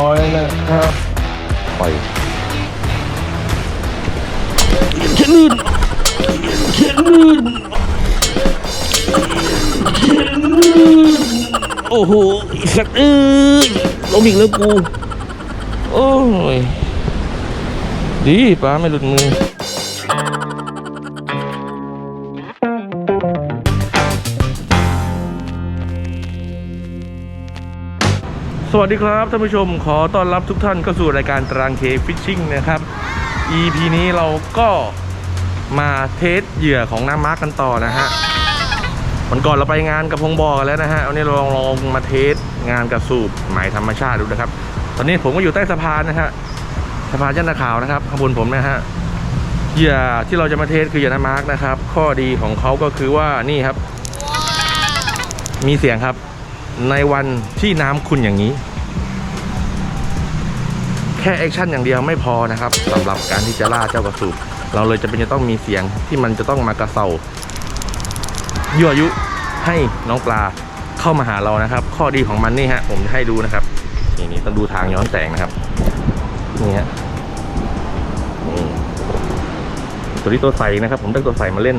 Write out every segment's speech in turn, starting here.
ร้อยนะครับ ปล่อยเข็นลื่นเข็นลื่นเข็นลื่นโอ้โหสัตว์เอ้ยล้มอีกแล้วกู โอ้ย ดีป้าไม่หลุดมือ สวัสดีครับท่านผู้ชมขอต้อนรับทุกท่านเข้าสู่รายการตารางเคฟิชชิ่งนะครับ EP นี้เราก็มาเทสเหยื่อของน้ำมาร์กกันต่อนะฮะวันก่อนเราไปงานกับพงบอกกันแล้วนะฮะวันนี้เราลองลองมาเทสงานกับสูบหมายธรรมชาติดูนะครับ ตอนนี้ผมก็อยู่ใต้สะพานนะฮะสะพานยันนาขาวนะครับข้างบนผมนะฮะเหยื่อที่เราจะมาเทสคือเหยื่อน้ำมาร์กนะครับ ข้อดีของเขาก็คือว่านี่ครับ มีเสียงครับ ในวันที่น้ำขุ่นอย่างนี้ แค่แอคชั่นอย่างเดียวไม่พอนะครับสำหรับการที่จะล่าเจ้ากระสูบเราเลยจะเป็นจะต้องมีเสียงที่มันจะต้องมากระเซายั่วยุให้น้องปลาเข้ามาหาเรานะครับ ข้อดีของมันนี่ฮะผมจะให้ดูนะครับนี่นี่ต้องดูทางย้อนแสงนะครับนี่ฮะนี่ตัวนี้ตัวใสนะครับ ผมได้ตัวใสมาเล่น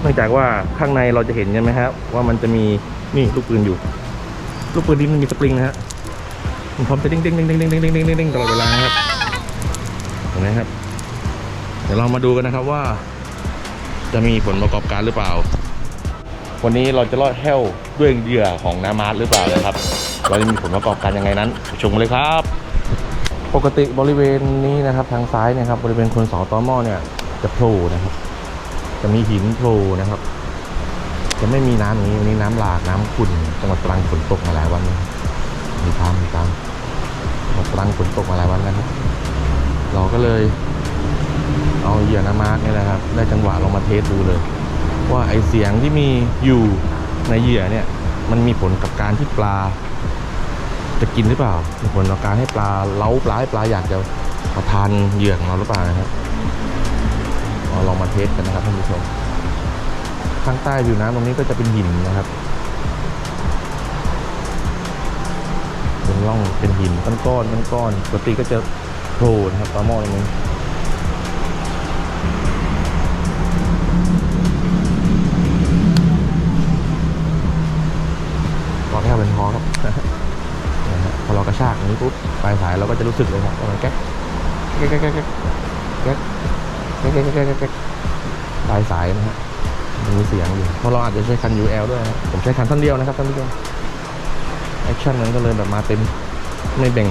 เนื่องจากว่าข้างในเราจะเห็นใช่ไหมครับว่ามันจะมีนี่ลูกปืนอยู่ ลูกปืนนี้มันมีสปริงนะฮะมันพร้อมจะเด้งเด้งเด้งเด้งเด้งเด้งเด้งเด้งด้งเด้งตลอดเวลาครับเห็นไหมครับ เดี๋ยวเรามาดูกันนะครับว่า จะมีผลประกอบการหรือเปล่า วันนี้เราจะรอดแห้วด้วยเหยื่อของนามาร์หรือเปล่านะครับ เราจะมีผลประกอบการยังไงนั้นไปชมเลยครับ ปกติบริเวณนี้นะครับ ทางซ้ายเนะครับ บริเวณคนเสาตอมอเนี่ยจะโผล่นะครับ จะมีหินโผล่นะครับ จะไม่มีน้ำอย่างนี้วันนี้น้ำหลากน้ำขุ่นจังหวัดตรังฝนตกมาหลายวันนะครับมีตามมีตามจังหวัดตรังฝนตกมาหลายวันแล้วครับเราก็เลยเอาเหยื่อน้ำมาร์กนี่แหละครับได้จังหวะลองมาเทสดูเลย ว่าไอเสียงที่มีอยู่ในเหยื่อเนี่ยมันมีผลกับการที่ปลา จะกินหรือเปล่ามีผลต่อการให้ปลาเล้าปลาให้ปลาอยากจะมาทานเหยื่อของเราหรือเปล่านะครับเราลองมาเทสกันนะครับท่านผู้ชม ข้างใต้ผิวน้ำตรงนี้ก็จะเป็นหินนะครับ เป็นร่องเป็นหินก้อนก้อนๆก้อนปกติก็จะโผล่นะครับตอหม้อตรงนี้ก็แค่เป็นพอครับพอเรากระชากนี้ปุ๊บปลายสายเราก็จะรู้สึกเลยครับว่ามันแก๊กแก๊กแก๊กแก๊กแก๊กแก๊กแก๊กแก๊กแก๊กแก๊กแก๊กปลายสายนะฮะ มีเสียงอยู่เพราะเราอาจจะใช้คัน UL ด้วยนะผมใช้คันท่านเดียวนะครับท่านผู้ชมแอคชั่นนั้นก็เลยแบบมาเต็มไม่แบ่ง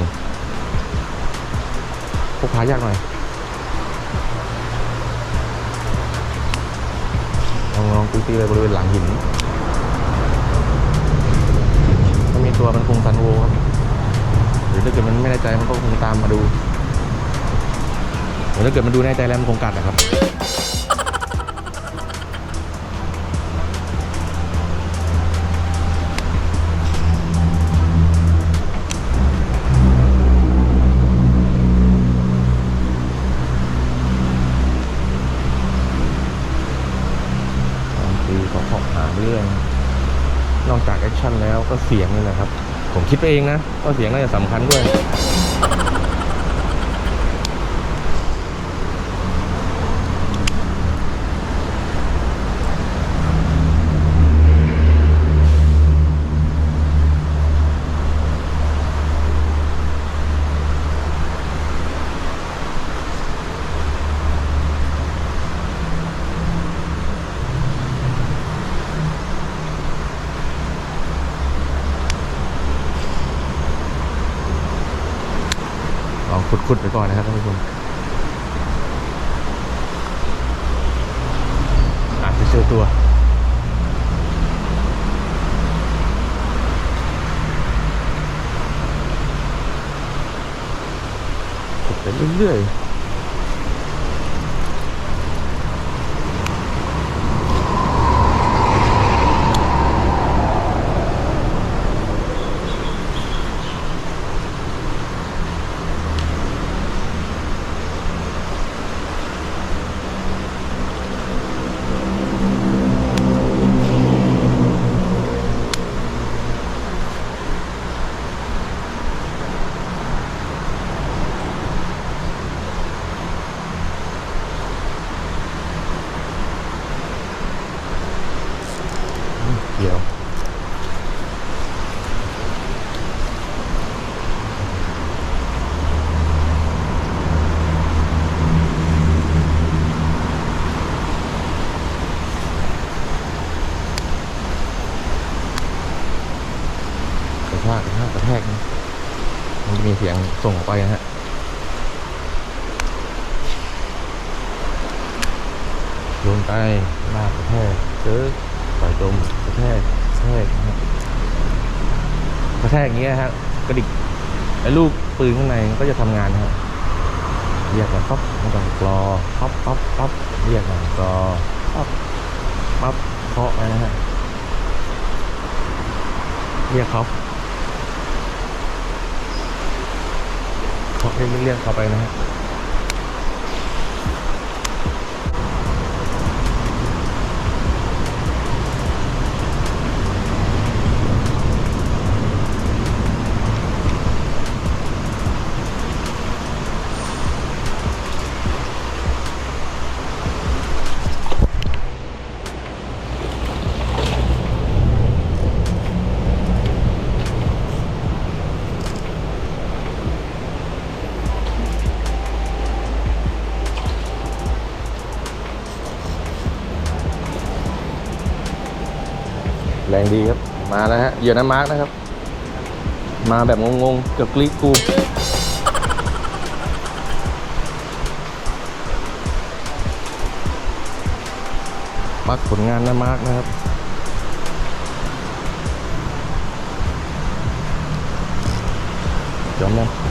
พกพายากหน่อยลองลองตีๆไปบริเวณหลังหินถ้ามีตัวมันคงซันโวครับหรือถ้าเกิดมันไม่แน่ใจมันก็คงตามมาดูหรือถ้าเกิดมันดูแน่ใจแล้วมันคงกัดนะครับ ก็เสียงนี่แหละครับ ผมคิดไปเองนะว่าเสียงน่าจะสำคัญด้วย ขุดไปก่อนนะครับท่านผู้ชมอาจจะเจอตัวขุดไปเรื่อย ส่งออกไปนะฮะโยนไปลากกระแทกเจอปล่อยจมกระแทกกระแทกนะฮะกระแทกอย่างเงี้ยฮะกระดิกไอ้ลูกปืนข้างในก็จะทำงานนะฮะเรียกมาปั๊บมันก็กรอปั๊บปั๊บปั๊บเรียกมากรอปั๊บปั๊บเคาะไปนะฮะเรียกเขา โอเคไม่เรียกเขาไปนะฮะ แรงดีครับ มาแล้วฮะ เหยื่อน้ำมาร์กนะครับ มาแบบงงๆ เกือบกรีดกูปักผลงานน้ำมาร์กนะครับ จอมยัง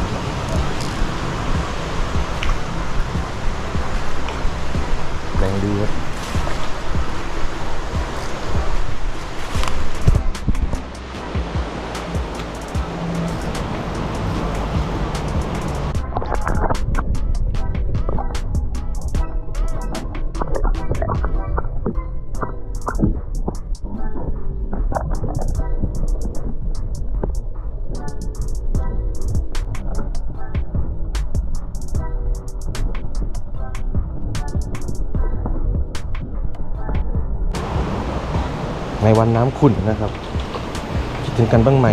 วันน้ำขุ่นนะครับ คิดถึงกันบ้างไหม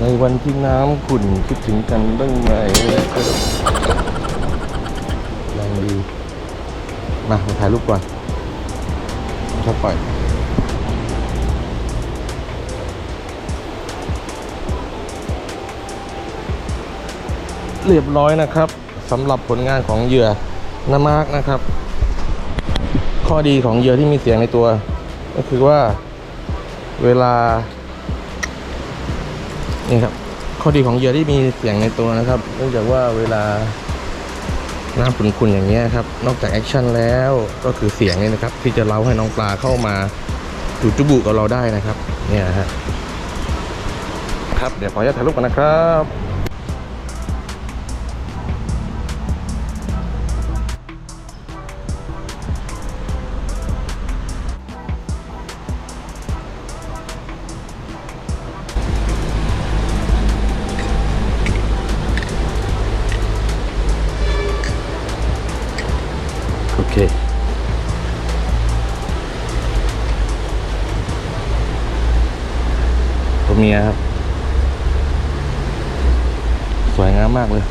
ในวันที่น้ำขุ่นคิดถึงกันบ้างไหมแรงดี มามาถ่ายรูปก่อนชอบปล่อย เรียบร้อยนะครับสำหรับผลงานของเหยื่อนามาร์กนะครับ ข้อดีของเหยื่อที่มีเสียงในตัว ก็คือว่าเวลานี่ครับข้อดีของเหยื่อที่มีเสียงในตัวนะครับเนื่องจากว่าเวลาน้ำขุ่นๆอย่างเงี้ครับ นอกจากแอคชั่นแล้วก็คือเสียงนี่นะครับ ที่จะเล้าให้น้องปลาเข้ามาจูจุบุกับเราได้นะครับ เนี่ยฮะครับ เดี๋ยวขออนุญาตถ่ายรูปกันนะครับ เมียครับ สวยงามมากเลย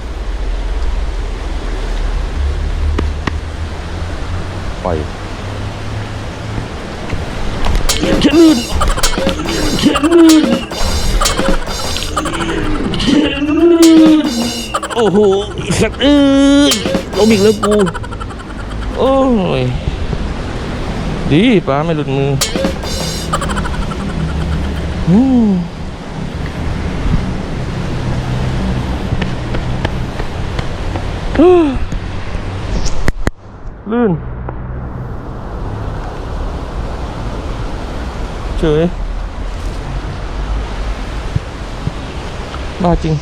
ปล่อยเขียนลื่นเขียนลื่นเขียนลื่นโอ้โหสัตว์เอ้ยลมอีกแล้วกูโอ้ยดีปลาไม่หลุดมืออืมฮู้ ลื่น เฉยบ้าจริง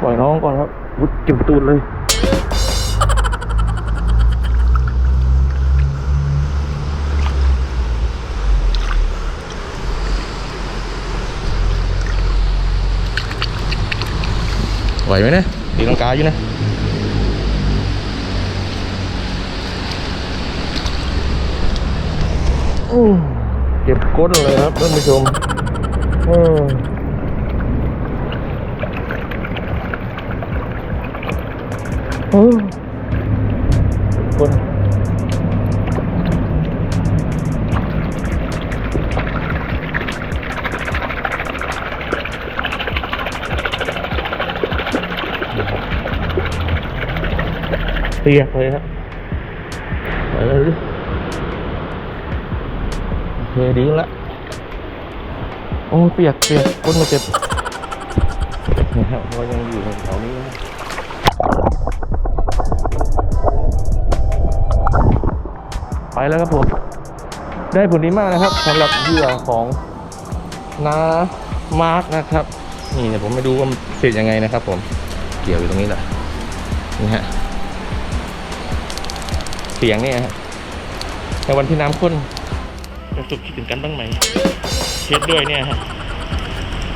ปล่อยน้องก่อนครับวุดเก็บตูดเลยไหวไหมเนี่ย ตีลังกาอยู่นะอืมเก็บก้นเลยครับท่านผู้ชมอืมเออคน เปียกเลยครับไปเลยดิโอเคดีแล้วโอ้เปียกเปียกก้นมาเจ็บนี่ครับเรายังอยู่แถวนี้นะไปแล้วครับผม ได้ผลดีมากนะครับสำหรับเหยื่อของนามาร์กนะครับ นี่เดี๋ยวผมไปดูว่ามันเสร็จยังไงนะครับผม เกี่ยวอยู่ตรงนี้แหละนี่ฮะ สียงเนี่ยฮะในวันที่น้ำข้นจะสุดคิดถึงกันบ้างไหมเช็ดด้วยเนี่ยฮะ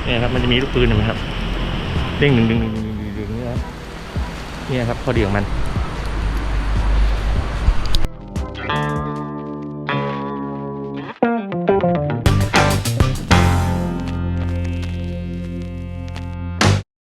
เนี่ยครับมันจะมีลูกปืนนะครับเด้งหนึ่งดึงดึงดึงดึงดึงเนี่ยครับเนี่ยครับข้อดีของมัน